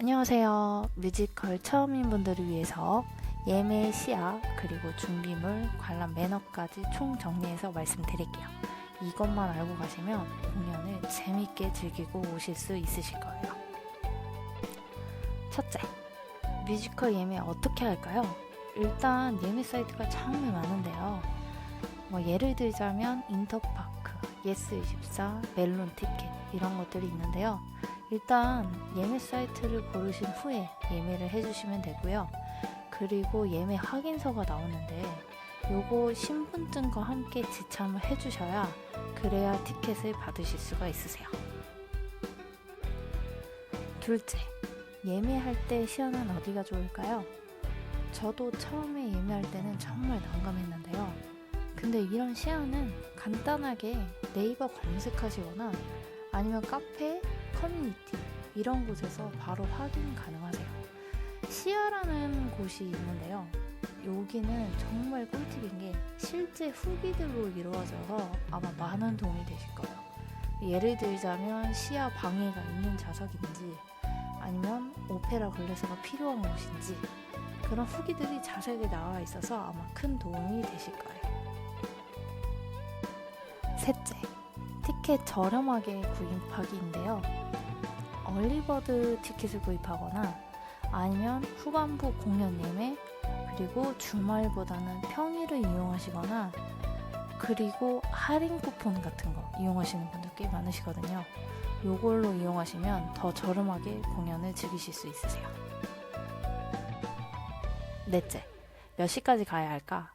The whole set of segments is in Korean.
안녕하세요. 뮤지컬 처음인 분들을 위해서 예매 시야 그리고 준비물 관람 매너까지 총 정리해서 말씀드릴게요. 이것만 알고 가시면 공연을 재밌게 즐기고 오실 수 있으실 거예요. 첫째, 뮤지컬 예매 어떻게 할까요? 일단 예매 사이트가 정말 많은데요. 뭐 예를 들자면 인터파크, 예스24, 멜론 티켓 이런 것들이 있는데요. 일단 예매 사이트를 고르신 후에 예매를 해주시면 되고요. 그리고 예매 확인서가 나오는데 요거 신분증과 함께 지참을 해주셔야 그래야 티켓을 받으실 수가 있으세요. 둘째, 예매할 때 시야는 어디가 좋을까요? 저도 처음에 예매할 때는 정말 난감했는데요. 근데 이런 시야는 간단하게 네이버 검색하시거나 아니면 카페, 커뮤니티 이런 곳에서 바로 확인 가능하세요. 시야라는 곳이 있는데요. 여기는 정말 꿀팁인 게 실제 후기들로 이루어져서 아마 많은 도움이 되실 거예요. 예를 들자면 시야 방해가 있는 좌석인지 아니면 오페라 걸레서가 필요한 곳인지 그런 후기들이 자세하게 나와 있어서 아마 큰 도움이 되실 거예요. 셋째, 티켓 저렴하게 구입하기인데요. 얼리버드 티켓을 구입하거나 아니면 후반부 공연 예매 그리고 주말보다는 평일을 이용하시거나 그리고 할인 쿠폰 같은 거 이용하시는 분들 꽤 많으시거든요. 요걸로 이용하시면 더 저렴하게 공연을 즐기실 수 있으세요. 넷째, 몇 시까지 가야 할까?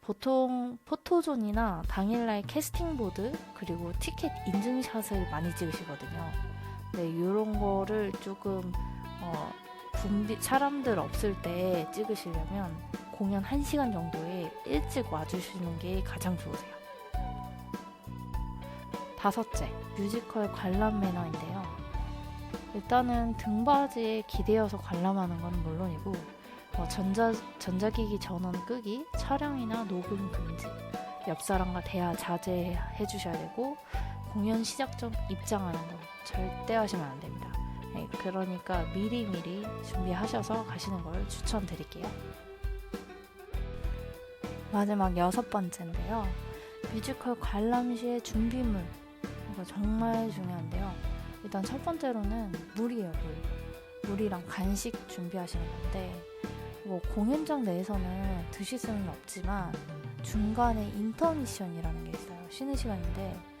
보통 포토존이나 당일날 캐스팅보드 그리고 티켓 인증샷을 많이 찍으시거든요. 네, 이런 거를 조금 어, 붐비, 사람들 없을 때 찍으시려면 공연 1시간 정도에 일찍 와주시는 게 가장 좋으세요. 다섯째, 뮤지컬 관람 매너인데요. 일단은 등받이에 기대어서 관람하는 건 물론이고 어, 전자, 전자기기 전원 끄기, 촬영이나 녹음 금지, 옆 사람과 대화 자제해 주셔야 되고 공연 시작 전 입장하는 거 절대 하시면 안 됩니다. 네, 그러니까 미리미리 준비하셔서 가시는 걸 추천드릴게요. 마지막 여섯 번째인데요. 뮤지컬 관람 시의 준비물. 이거 정말 중요한데요. 일단 첫 번째로는 물이에요, 물. 물이랑 간식 준비하시는 건데, 뭐 공연장 내에서는 드실 수는 없지만 중간에 인터미션이라는 게 있어요. 쉬는 시간인데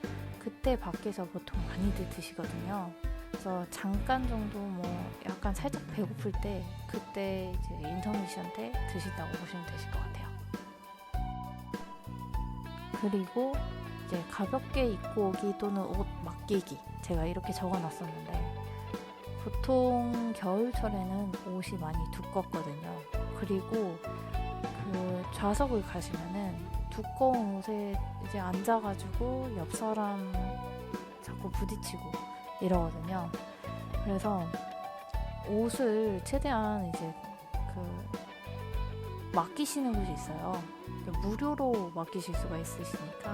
그때 밖에서 보통 많이들 드시거든요. 그래서 잠깐 정도 뭐 약간 살짝 배고플 때 그때 이제 인터미션 때 드신다고 보시면 되실 것 같아요. 그리고 이제 가볍게 입고 오기 또는 옷 맡기기 제가 이렇게 적어놨었는데 보통 겨울철에는 옷이 많이 두껍거든요. 그리고 그 좌석을 가시면은 두꺼운 옷에 이제 앉아가지고 옆 사람 자꾸 부딪히고 이러거든요. 그래서 옷을 최대한 이제 그 맡기시는 곳이 있어요. 무료로 맡기실 수가 있으시니까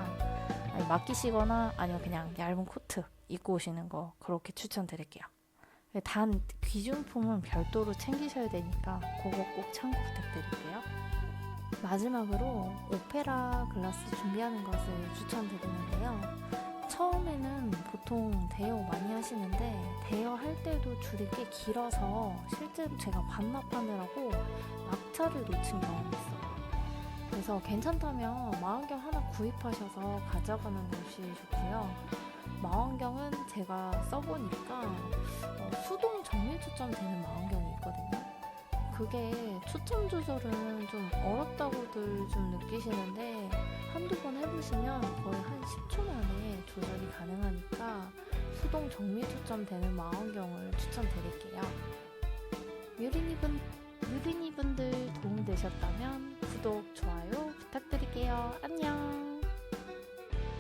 아니, 맡기시거나 아니면 그냥 얇은 코트 입고 오시는 거 그렇게 추천드릴게요. 단 귀중품은 별도로 챙기셔야 되니까 그거 꼭 참고 부탁드릴게요. 마지막으로 오페라 글라스 준비하는 것을 추천드리는데요. 처음에는 보통 대여 많이 하시는데 대여 할 때도 줄이 꽤 길어서 실제로 제가 반납하느라고 막차를 놓친 경험이 있어요. 그래서 괜찮다면 망원경 하나 구입하셔서 가져가는 것이 좋고요. 망원경은 제가 써보니까 어, 수동 정밀 초점 되는 망원경이 있거든요. 그게 초점 조절은 좀 어렵다고들 좀 느끼시는데 한두 번 해보시면 거의 한 10초 만에 조절이 가능하니까 수동 정밀 초점 되는 망원경을 추천드릴게요.